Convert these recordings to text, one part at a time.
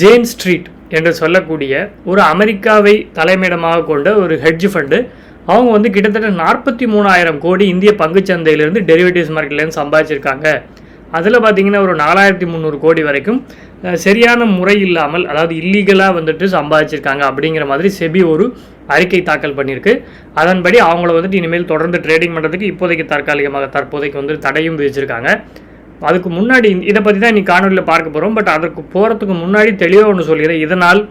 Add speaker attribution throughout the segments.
Speaker 1: Jane street என்று சொல்லக்கூடிய ஒரு அமெரிக்காவை தலைமையிடமாக கொண்ட ஒரு ஹெட்ஜ் ஃபண்டு அவங்க வந்து கிட்டத்தட்ட நாற்பத்தி மூணாயிரம் கோடி இந்திய பங்குச்சந்தையிலிருந்து டெரிவேட்டிவ்ஸ் மார்க்கெட்லேருந்து சம்பாதிச்சிருக்காங்க. அதில் பார்த்தீங்கன்னா ஒரு நாலாயிரத்தி முந்நூறு கோடி வரைக்கும் சரியான முறை இல்லாமல் அதாவது இல்லீகலாக வந்துட்டு சம்பாதிச்சிருக்காங்க அப்படிங்கிற மாதிரி செபி ஒரு அறிக்கை தாக்கல் பண்ணியிருக்கு. அதன்படி அவங்கள வந்துட்டு இனிமேல் தொடர்ந்து ட்ரேடிங் பண்ணுறதுக்கு இப்போதைக்கு தற்காலிகமாக தற்போதைக்கு வந்து தடையும் விதிச்சிருக்காங்க. அதுக்கு முன்னாடி இதை பற்றி தான் இன்னைக்கு காணொலியில் பார்க்க போகிறோம் பட் அதற்கு போகிறதுக்கு முன்னாடி தெளிவாக ஒன்று சொல்லிடுறேன். இதனால்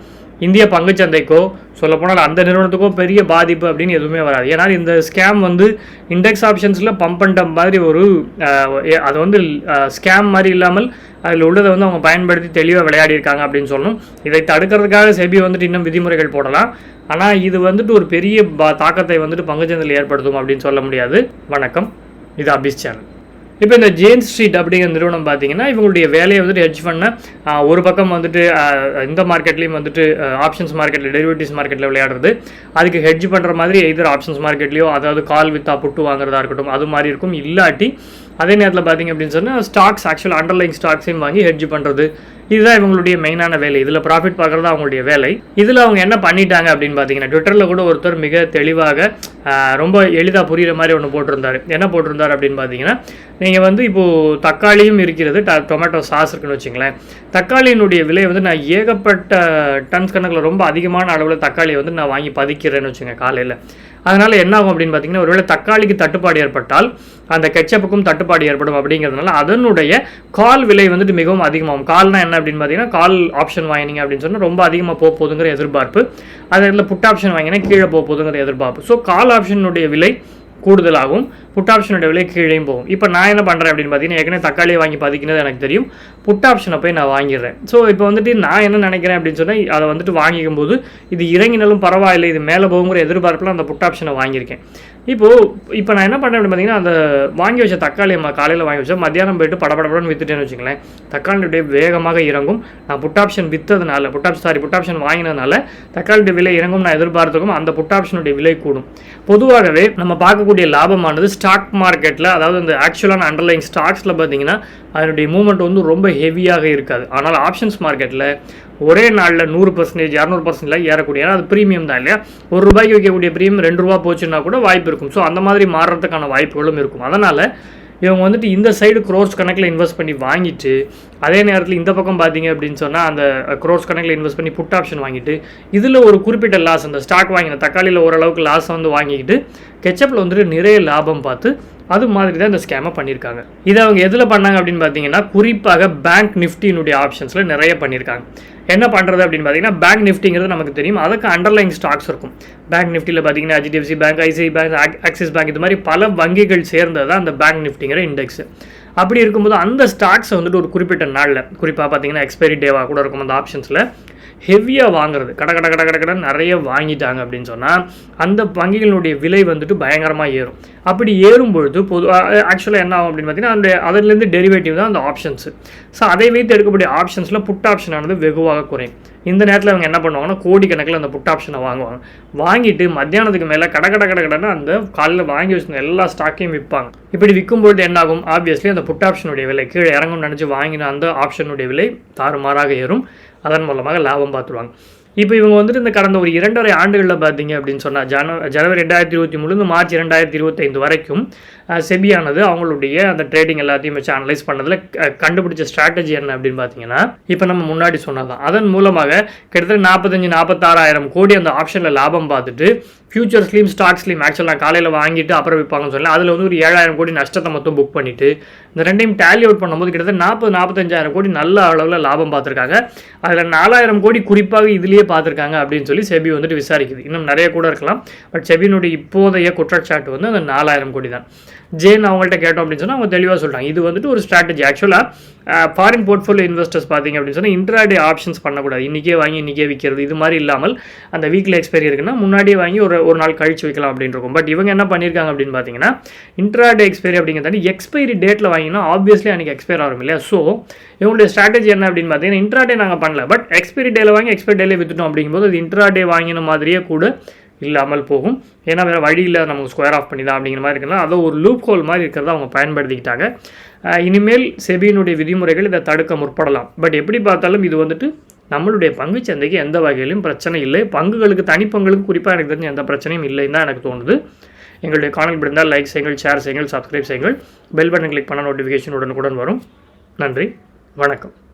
Speaker 1: இந்திய பங்குச்சந்தைக்கோ சொல்லப்போனால் அந்த நிறுவனத்துக்கோ பெரிய பாதிப்பு அப்படின்னு எதுவுமே வராது. ஏன்னா இந்த ஸ்கேம் வந்து இண்டெக்ஸ் ஆப்ஷன்ஸில் பம்ப் பண்ணுற மாதிரி ஒரு அது வந்து ஸ்கேம் மாதிரி இல்லாமல் அதில் உள்ளதை வந்து அவங்க பயன்படுத்தி தெளிவாக விளையாடியிருக்காங்க அப்படின்னு சொல்லணும். இதை தடுக்கிறதுக்காக செபி வந்துட்டு இன்னும் விதிமுறைகள் போடலாம். ஆனால் இது வந்துட்டு ஒரு பெரிய பா தாக்கத்தை வந்துட்டு பங்குச்சந்தையில் ஏற்படுத்தும் அப்படின்னு சொல்ல முடியாது. வணக்கம். இது அபிஸ் சேனல். இப்போ இந்த ஜேன் ஸ்ட்ரீட் அப்படிங்கிற நிறுவனம் பார்த்தீங்கன்னா இவங்களுடைய வேலையை வந்துட்டு ஹெட்ஜ் பண்ண ஒரு பக்கம் வந்துட்டு இந்த மார்க்கெட்லேயும் வந்துட்டு ஆப்ஷன்ஸ் மார்க்கெட்டில் டெரிவேட்டிவ்ஸ் மார்க்கெட்டில் விளையாடுறது. அதுக்கு ஹெட்ஜ் பண்ணுற மாதிரி எதிர் ஆப்ஷன்ஸ் மார்க்கெட்லேயோ அதாவது கால் வித்தா புட்டு வாங்குறதா இருக்கட்டும் அது மாதிரி இருக்கும். இல்லாட்டி அதே நேரத்தில் பார்த்தீங்க அப்படின்னு சொன்னால் ஸ்டாக்ஸ் ஆக்சுவல் அண்டர்லைங் ஸ்டாக்ஸையும் வாங்கி ஹெட்ஜ் பண்ணுறது இதுதான் இவங்களுடைய மெயினான வேலை. இதில் ப்ராஃபிட் பார்க்குறது அவங்களுடைய வேலை. இதில் அவங்க என்ன பண்ணிட்டாங்க அப்படின்னு பார்த்தீங்கன்னா ட்விட்டரில் கூட ஒருத்தர் மிக தெளிவாக ரொம்ப எளிதாக புரிகிற மாதிரி ஒன்று போட்டிருந்தாரு. என்ன போட்டிருந்தார் அப்படின்னு பார்த்தீங்கன்னா நீங்கள் வந்து இப்போது தக்காளியும் இருக்கிறது ட டொமேட்டோ சாஸ் இருக்குன்னு வச்சுங்களேன். தக்காளியினுடைய விலை வந்து நான் ஏகப்பட்ட டன்ஸ் கணக்கில் ரொம்ப அதிகமான அளவில் தக்காளியை வந்து நான் வாங்கி பதிக்கிறேன்னு வச்சுங்க காலையில். அதனால் என்ன ஆகும் அப்படின்னு பார்த்தீங்கன்னா ஒருவேளை தக்காளிக்கு தட்டுப்பாடு ஏற்பட்டால் அந்த கெச்சப்புக்கும் தட்டுப்பாடு ஏற்படும் அப்படிங்கிறதுனால அதனுடைய கால் விலை வந்துட்டு மிகவும் அதிகமாகும். கால்னா என்ன அப்படின்னு பார்த்தீங்கன்னா கால் ஆப்ஷன் வாங்கினீங்க அப்படின்னு சொன்னால் ரொம்ப அதிகமாக போக போகுதுங்கிற எதிர்பார்ப்பு. அதில் புட் ஆப்ஷன் வாங்கினா கீழே போக போகுதுங்கிற எதிர்பார்ப்பு. ஸோ கால் ஆப்ஷனுடைய விலை கூடுதலாகும் புட் ஆப்ஷனோட விலை கீழேயும் போகும். இப்போ நான் என்ன பண்ணுறேன் அப்படின்னு பார்த்தீங்கன்னா ஏற்கனவே தக்காளியை வாங்கி பதிக்கினது எனக்கு தெரியும். புட் ஆப்ஷனை போய் நான் வாங்கிடுறேன். ஸோ இப்போ வந்துட்டு நான் என்ன நினைக்கிறேன் அப்படின்னு சொன்னால் அதை வந்துட்டு வாங்கிக்கும் போது இது இறங்கினாலும் பரவாயில்லை இது மேலே போகுங்கிற எதிர்பார்ப்பில் அந்த புட் ஆப்ஷனை வாங்கியிருக்கேன். இப்போது இப்போ நான் என்ன பண்ணேன் அப்படின்னு பார்த்தீங்கன்னா அந்த வாங்கி வச்ச தக்காளி நம்ம காலையில் வாங்கி வச்சா மத்தியானம் போயிட்டு படபடபடன்னு வித்துட்டேன்னு வச்சுங்களேன் தக்காளியுடைய வேகமாக இறங்கும். நான் put option விற்றதுனால put option sorry put option வாங்கினதுனால தக்காளியுடைய விலை இறங்கும் நான் எதிர்பார்த்துக்கும் அந்த புட் ஆப்ஷனுடைய விலை கூடும். பொதுவாகவே நம்ம பார்க்கக்கூடிய லாபமானது ஸ்டாக் மார்க்கெட்டில் அதாவது இந்த ஆக்சுவலான அண்டர்லைங் ஸ்டாக்ஸில் பார்த்தீங்கன்னா அதனுடைய மூமெண்ட் வந்து ரொம்ப ஹெவியாக இருக்காது. ஆனால் ஆப்ஷன்ஸ் மார்க்கெட்டில் ஒரே நாளில் நூறு பர்சன்டேஜ் இரநூறு பர்சன்டேஜ் ஏறக்கூடிய ஏன்னா அது ப்ரீமியம் தான் இல்லையா? ஒரு ரூபாய்க்கு வைக்கக்கூடிய ப்ரீமியம் ரெண்டு ரூபா போச்சுன்னா கூட வாய்ப்பு இருக்கும். ஸோ அந்த மாதிரி மாறுறதுக்கான வாய்ப்புகளும் இருக்கும். அதனால் இவங்க வந்துட்டு இந்த சைடு க்ரோர்ஸ் கணக்கில் இன்வெஸ்ட் பண்ணி வாங்கிட்டு அதே நேரத்தில் இந்த பக்கம் பார்த்தீங்க அப்படின்னு சொன்னால் அந்த க்ரோர்ஸ் கணக்கில் இன்வெஸ்ட் பண்ணி புட் ஆப்ஷன் வாங்கிட்டு இதில் ஒரு குறிப்பிட்ட லாஸ் அந்த ஸ்டாக் வாங்கின தக்காளியில் ஓரளவுக்கு லாஸ் வந்து வாங்கிக்கிட்டு கெச்சப்பில் வந்துட்டு நிறைய லாபம் பார்த்து அது மாதிரி தான் இந்த ஸ்கேமை பண்ணியிருக்காங்க. இதை அவங்க எதில் பண்ணாங்க அப்படின்னு பார்த்தீங்கன்னா குறிப்பாக பேங்க் நிஃப்டியினுடைய ஆப்ஷன்ஸில் நிறைய பண்ணியிருக்காங்க. என்ன பண்ணுறது அப்படின்னு பார்த்தீங்கன்னா பேங்க் நிஃப்டிங்கிறது நமக்கு தெரியும். அதுக்கு அண்டர்லைங் ஸ்டாக்ஸ் இருக்கும். பேங்க் நிஃப்டியில் பார்த்தீங்கன்னா HDFC bank ICI bank Axis bank இது மாதிரி பல வங்கிகள் சேர்ந்தது தான் அந்த பேங்க் நிஃப்டிங்கிற இண்டெக்ஸ் அப்படி இருக்கும்போது அந்த ஸ்டாக்ஸை வந்துட்டு ஒரு குறிப்பிட்ட நாளில் குறிப்பாக பார்த்தீங்கன்னா எக்ஸ்பைரி டேவாக கூட இருக்கும் அந்த ஆப்ஷன்ஸில் ஹெவியாக வாங்குறது. கட கட கட கட கடன் நிறைய வாங்கிட்டாங்க அப்படின்னு சொன்னால் அந்த வங்கிகளுடைய விலை வந்துட்டு பயங்கரமாக ஏறும். அப்படி ஏறும் பொழுது பொது ஆக்சுவலாக என்ன ஆகும் அப்படின்னு பார்த்தீங்கன்னா அந்த அதுலேருந்து டெரிவேட்டிவ் தான் அந்த ஆப்ஷன்ஸ் ஸோ அதை வைத்து எடுக்கக்கூடிய ஆப்ஷன்ஸில் புட் ஆப்ஷனானது வெகுவாக குறையும். இந்த நேரத்தில் அவங்க என்ன பண்ணுவாங்கன்னா கோடிக்கணக்கில் அந்த புட் ஆப்ஷனை வாங்குவாங்க. வாங்கிட்டு மத்தியானத்துக்கு மேலே கட கட கட கடைன்னு அந்த காலையில் வாங்கி வச்சிருந்த எல்லா ஸ்டாக்கையும் விற்பாங்க இப்படி விற்கும்பொழுது என்ன ஆகும்? ஆப்வியஸ்லி அந்த புட் ஆப்ஷனுடைய விலை கீழே இறங்கும்னு நினச்சி வாங்கின அந்த ஆப்ஷனுடைய விலை தாறுமாறாக ஏறும். அதன் மூலமாக லாபம் பார்த்துருவாங்க. இப்போ இவங்க வந்துட்டு இந்த கடந்த ஒரு இரண்டரை ஆண்டுகளில் பார்த்தீங்க அப்படின்னு சொன்னால் ஜன ஜனவரி ரெண்டாயிரத்தி இருபத்தி மூணுலேருந்து மார்ச் ரெண்டாயிரத்தி இருபத்தைந்து வரைக்கும் செபியானது அவங்களுடைய அந்த ட்ரேடிங் எல்லாத்தையும் வச்சு அனலைஸ் பண்ணதில் கண்டுபிடிச்ச ஸ்ட்ராட்டஜி என்ன அப்படின்னு பார்த்தீங்கன்னா இப்போ நம்ம முன்னாடி சொன்னதான் அதன் மூலமாக கிட்டத்தட்ட நாற்பத்தஞ்சு நாற்பத்தாறாயிரம் கோடி அந்த ஆப்ஷனில் லாபம் பார்த்துட்டு ஃபியூச்சர்ஸ்லையும் ஸ்டாக்ஸ்லையும் ஆக்சுவலாக நான் காலையில் வாங்கிட்டு அப்புறம் விற்பாங்கன்னு சொல்லி அதில் வந்து ஒரு ஏழாயிரம் கோடி நஷ்டத்தை மொத்தம் புக் பண்ணிட்டு இந்த ரெண்டையும் டேலி அவுட் பண்ணும்போது கிட்டத்தட்ட நாற்பது நாற்பத்தஞ்சாயிரம் கோடி நல்ல அளவில் லாபம் பார்த்துருக்காங்க. அதில் நாலாயிரம் கோடி குறிப்பாக இதுலேயே பார்த்துருக்காங்க அப்படின்னு சொல்லி செபி வந்துட்டு விசாரிக்குது. இன்னும் நிறைய கூட இருக்கலாம். பட் செபியினுடைய இப்போதைய குற்றச்சாட்டு வந்து அந்த நாலாயிரம் கோடி தான். ஜேன் அவங்கள்ட்ட கேட்டோம் அப்படின்னு சொன்னால் அவங்க தெளிவாக சொல்கிறாங்க இது வந்துட்டு ஒரு ஸ்ட்ராட்டஜி ஆக்சுவலாக ஃபாரின் போர்ட்ஃபோலியோ இன்வெஸ்டர்ஸ் பார்த்தீங்க அப்படின்னு சொன்னால் இன்ட்ராடே ஆப்ஷன்ஸ் பண்ணக்கூடாது. இன்றைக்கே வாங்கி இன்றைக்கே விற்கிறது இது மாதிரி இல்லாமல் அந்த வீக்கில் எக்ஸ்பைரி இருக்குன்னா முன்னாடியே வாங்கி ஒரு ஒரு நாள் கழிச்சு வைக்கலாம் அப்படின்னு இருக்கும். பட் இவங்க என்ன பண்ணியிருக்காங்க அப்படின்னு பார்த்தீங்கன்னா இன்ட்ராடே எக்ஸ்பைரி அப்படிங்கிறதாண்டி எக்ஸ்பைரி டேட்டில் வாங்கினா ஆப்வியஸ்லி அன்றைக்கி எக்ஸ்பைர் ஆகும் இல்லையா? ஸோ இவங்களுடைய ஸ்ட்ராட்டஜி என்ன அப்படின்னு பார்த்தீங்கன்னா இன்ட்ராடே நாங்கள் பண்ணல. பட் எக்ஸ்பைரி டேல வாங்கி எக்ஸ்பைரி டேலே விற்றுட்டோம் அப்படிங்கும்போது அது இன்ட்ராடே வாங்கின மாதிரியே கூட இல்லாமல் போகும். ஏன்னா வேறு வழி இல்லை நமக்கு ஸ்கொயர் ஆஃப் பண்ணி தான் அப்படிங்கிற மாதிரி இருக்குன்னா அதை ஒரு லூப் ஹோல் மாதிரி இருக்கிறத அவங்க பயன்படுத்திக்கிட்டாங்க. இனிமேல் செபியினுடைய விதிமுறைகள் இதை தடுக்க முற்படலாம். பட் எப்படி பார்த்தாலும் இது வந்துட்டு நம்மளுடைய பங்குச் சந்தைக்கு எந்த வகையிலும் பிரச்சனை இல்லை. பங்குகளுக்கு தனிப்பங்களுக்கு குறிப்பாக எனக்கு தெரிஞ்ச எந்த பிரச்சனையும் இல்லைன்னு தான் எனக்கு தோணுது. எங்களுடைய காணல் பிடிந்தால் லைக் செய்யுங்கள் ஷேர் செய்யுங்கள் சப்ஸ்கிரைப் செய்யுங்கள். பெல் பட்டன் கிளிக் பண்ண நோட்டிஃபிகேஷன் உடனுக்குடன் வரும். நன்றி வணக்கம்.